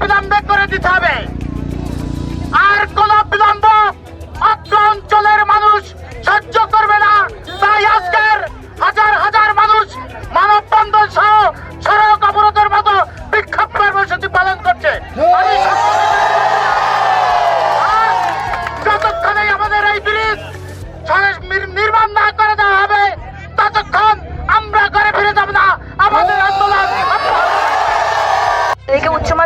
বিলম্বে করে দিতে হবে।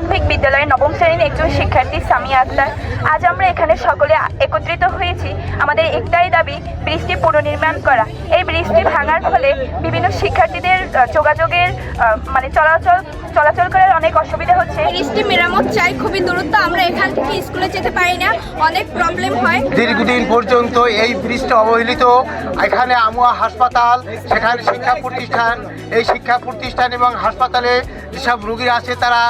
বিদ্যালয়ের নবম শ্রেণির একজন শিক্ষার্থী সামিয়া আক্তার। আজ আমরা এখানে সকলে একত্রিত হয়েছি। আমাদের একটাই দাবি ব্রিজটি পুনর্নির্মাণ করা। এই ব্রিজটি ভাঙার ফলে বিভিন্ন শিক্ষার্থীদের যোগাযোগের মানে চলাচল চলাচল করার অনেক অসুবিধা হচ্ছে। ব্রিজটি মেরামত চাই খুবই দূরত্ব আমরা এখান থেকে স্কুলে যেতে পারি না। অনেক প্রবলেম হয়। দীর্ঘদিন পর্যন্ত এই ব্রিজটা অবহেলিত। এখানে আমুয়া হাসপাতাল সেখানে শিক্ষা প্রতিষ্ঠান এই শিক্ষা প্রতিষ্ঠান এবং হাসপাতালে যেসব রুগী আছে তারা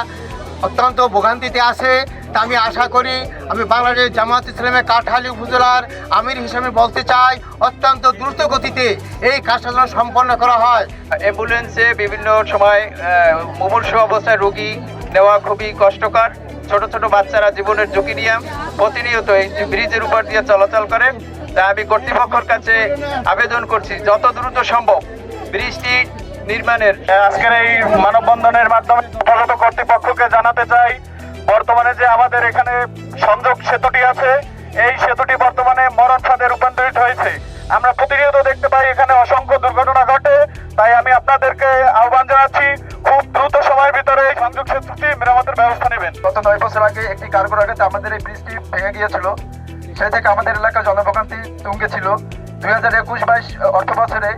অত্যন্ত ভোগান্তিতে আছে। তা আমি আশা করি আমি বাংলাদেশ জামাত ইসলামের কাঠালি উপজেলার আমির হিসেবে বলতে চাই অত্যন্ত দ্রুত গতিতে এই কাজটা যেন সম্পন্ন করা হয়। অ্যাম্বুলেন্সে বিভিন্ন সময় মুমূর্ষু অবস্থায় রোগী নেওয়া খুবই কষ্টকর। ছোট ছোট বাচ্চারা জীবনের ঝুঁকি নিয়ে প্রতিনিয়ত এই যে ব্রিজের উপর দিয়ে চলাচল করে। তা আমি কর্তৃপক্ষের কাছে আবেদন করছি যত দ্রুত সম্ভব ব্রিজটি নির্মাণের। আজকের এই মানববন্ধনের মাধ্যমে যথাযথ কর্তৃপক্ষকে জানাতে চাই, বর্তমানে যে আমাদের এখানে সংযোগ সেতুটি আছে, এই সেতুটি বর্তমানে মরণ ফাঁদে রূপান্তরিত হয়েছে। আমরা প্রতিনিয়ত দেখতে পাই এখানে অসংখ্য দুর্ঘটনা ঘটে, তাই আমি আপনাদেরকে আহ্বান জানাচ্ছি, খুব দ্রুত সময়ের ভিতরে এই সংযোগ সেতুটি মেরামতের ব্যবস্থা নেবেন। গত নয় বছর আগে একটি কার্গোর আঘাতে আমাদের এই ব্রিজটি ভেঙে গিয়েছিল। সেই থেকে আমাদের এলাকা জনভোগান্তি তুঙ্গে ছিল। দুই হাজার একুশ বাইশ অর্থ বছরে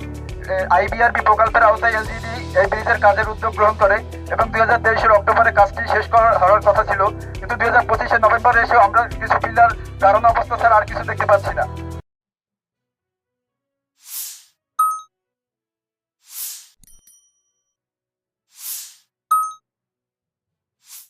আইবিআরবি প্রকল্পের আওতায় এলজিডি এই ব্রিজের কাজের উদ্যোগ গ্রহণ করে এবং দুই হাজার তেইশের অক্টোবরে কাজটি শেষ করার হওয়ার কথা ছিল। কিন্তু দুই হাজার পঁচিশে নভেম্বরে এসেও আমরা কিছু পিলার দারুণ অবস্থা ছাড়া আর কিছু দেখতে পাচ্ছি না।